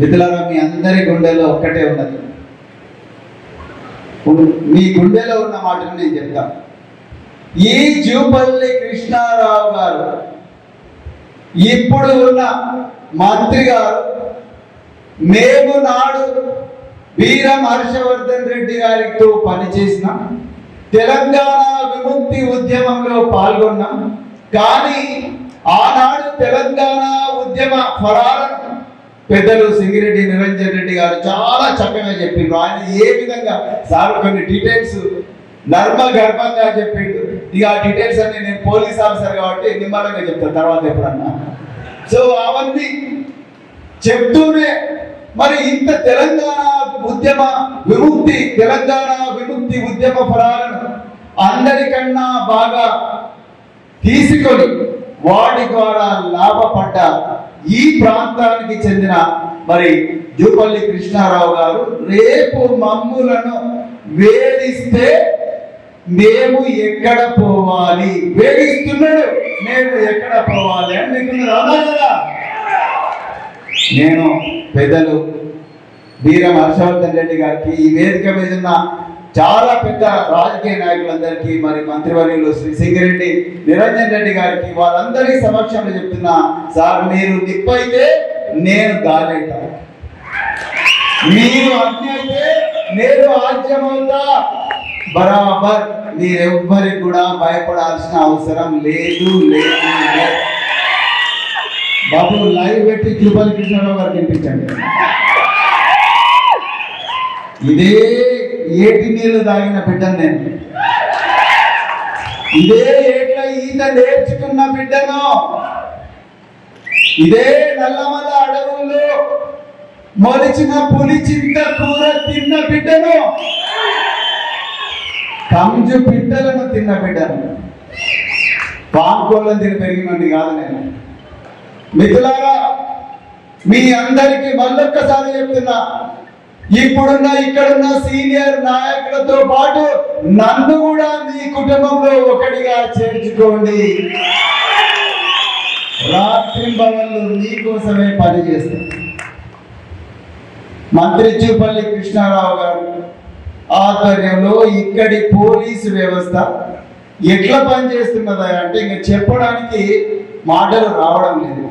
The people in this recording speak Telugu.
మిథులారా మీ అందరి గుండెలో ఒక్కటే ఉన్నది. మీ గుండెలో ఉన్న మాటను నేను చెప్తాను ఈ జూపల్లి కృష్ణారావు గారు ఇప్పుడు ఉన్న మంత్రి గారు మేము నాడు వీరం హర్షవర్ధన్ రెడ్డి గారితో పనిచేసిన. తెలంగాణ విముక్తి ఉద్యమంలో పాల్గొన్నాం. కానీ ఆనాడు తెలంగాణ ఉద్యమ ఫలాలను పెద్దలు సింగిరెడ్డి నిరంజన్ రెడ్డి గారు చాలా చక్కగా చెప్పిండ్రు. ఆయన ఏ విధంగా సార్ కొన్ని డీటెయిల్స్ నర్మ గర్భంగా చెప్పిండు ఇక ఆ డీటెయిల్స్ అన్ని నేను పోలీస్ ఆఫీసర్ కాబట్టి నిమ్మలంగా చెప్తాను. తర్వాత ఎప్పుడన్నా. సో అవన్నీ చెప్తూనే మరి ఇంత తెలంగాణ ఉద్యమ విముక్తి తెలంగాణ విముక్తి ఉద్యమ ఫలాలను అందరికన్నా బాగా తీసుకొని వాటి ద్వారా లాభపడ్డ ఈ ప్రాంతానికి చెందిన మరి జూపల్లి కృష్ణారావు గారు రేపు మమ్ములను వేధిస్తే మేము ఎక్కడ పోవాలి? వేధిస్తున్నాడు. మేము ఎక్కడ పోవాలి? అని మీకు రాదా కదా నేను పెద్దలు వీరం హర్షవర్ధన్ రెడ్డి గారికి ఈ వేదిక మీద ఉన్న చాలా పెద్ద రాజకీయ నాయకులందరికీ మరి మంత్రివర్యులు శ్రీ సింగిరెడ్డి నిరంజన్ రెడ్డి గారికి వాళ్ళందరి సమక్షంలో చెప్తున్నా సార్ మీరు నిప్పైతే నేను గాలైతా. మీరు అగ్ని అయితే నేను ఆజ్యమవుతా. బరాబర్ మీరెవ్వరికి కూడా భయపడాల్సిన అవసరం లేదు లేదు బాబు లైవ్ పెట్టి జూపల్లి కృష్ణరావు గారు వినిపించండి. ఇదే ఏటి నీళ్ళు తాగిన బిడ్డను నేను? ఇదే ఏట్ల ఈత నేర్చుకున్న బిడ్డను? ఇదే నల్లమల అడవుల్లో మొలిచిన పులి చింత కూర తిన్న బిడ్డను? కంజు బిడ్డలను తిన్న బిడ్డను? పాంకోళ్ళని తిని పెరిగినండి కాదు నేను. మిథులారా మీ అందరికీ మళ్ళొక్కసారి చెప్తున్నా ఇప్పుడున్న ఇక్కడున్న సీనియర్ నాయకులతో పాటు నన్ను కూడా మీ కుటుంబంలో ఒకటిగా చేర్చుకోండి. రాత్రి భవన్లు మీకోసమే పనిచేస్తాం మంత్రి చూపల్లి కృష్ణారావు గారు ఆధ్వర్యంలో ఇక్కడి పోలీసు వ్యవస్థ ఎట్లా పనిచేస్తున్నదా అంటే ఇంకా చెప్పడానికి మాటలు రావడం లేదు.